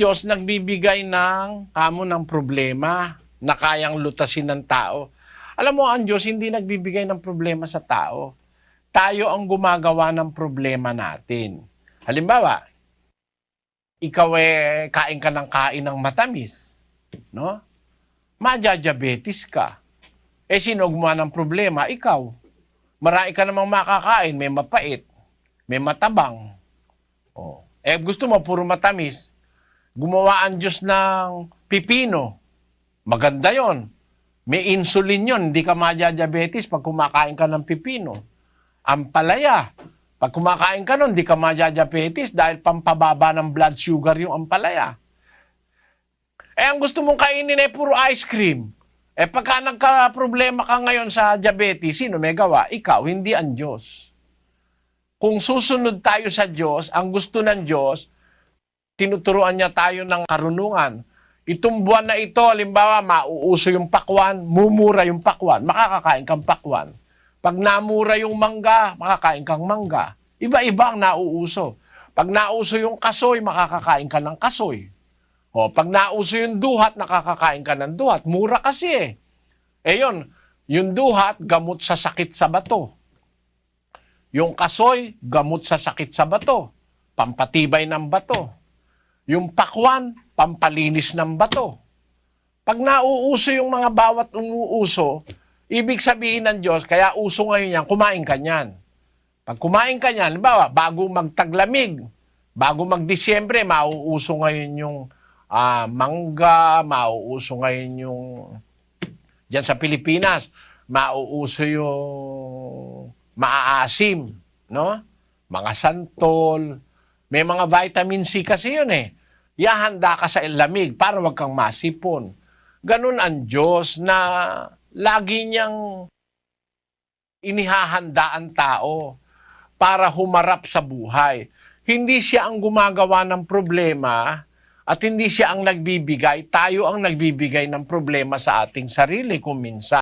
Diyos nagbibigay ng kamo ng problema na kayang lutasin ng tao. Alam mo, ang Diyos hindi nagbibigay ng problema sa tao. Tayo ang gumagawa ng problema natin. Halimbawa, ikaw eh, kain ka ng kain ng matamis. No? Madya-diabetes ka. Eh, sino gumawa ng problema? Ikaw. Marami ka namang makakain. May mapait. May matabang. Oh. Eh, gusto mo puro matamis. Gumawa ang Diyos ng pipino. Maganda yon. May insulin yon. Hindi ka madya-diabetes pag kumakain ka ng pipino. Ang palaya. Pag kumakain ka nun, hindi ka madya-diabetes dahil pampababa ng blood sugar yung ampalaya. Eh, ang gusto mong kainin ay puro ice cream. Eh, pagka nagka-problema ka ngayon sa diabetes, sino may gawa? Ikaw, hindi ang Diyos. Kung susunod tayo sa Diyos, ang gusto ng Diyos, tinuturuan niya tayo ng karunungan. Itong buwan na ito, halimbawa, mauuso yung pakwan, mumura yung pakwan, makakakain kang pakwan. Pag namura yung mangga, makakain kang mangga. Iba-iba ang nauuso. Pag nauso yung kasoy, makakakain ka ng kasoy. O, pag nauso yung duhat, nakakakain ka ng duhat. Mura kasi eh. Eh yun, yung duhat, gamot sa sakit sa bato. Yung kasoy, gamot sa sakit sa bato. Pampatibay ng bato. Yung pakwan, pampalinis ng bato. Pag nauuso yung mga bawat umuuso, ibig sabihin ng Diyos, kaya uso ngayon yan, kumain ka niyan. Pag kumain ka niyan, halimbawa, bago magtaglamig, bago mag-Disyembre, mauuso ngayon yung ah, mangga, mauuso ngayon yung Diyan sa Pilipinas, mauuso yung maaasim, no? Mga santol. May mga vitamin C kasi yun eh. Yahanda ka sa lamig para wag kang masipon. Ganun ang Diyos na lagi niyang inihahanda ang tao para humarap sa buhay. Hindi siya ang gumagawa ng problema at hindi siya ang nagbibigay. Tayo ang nagbibigay ng problema sa ating sarili kung minsan.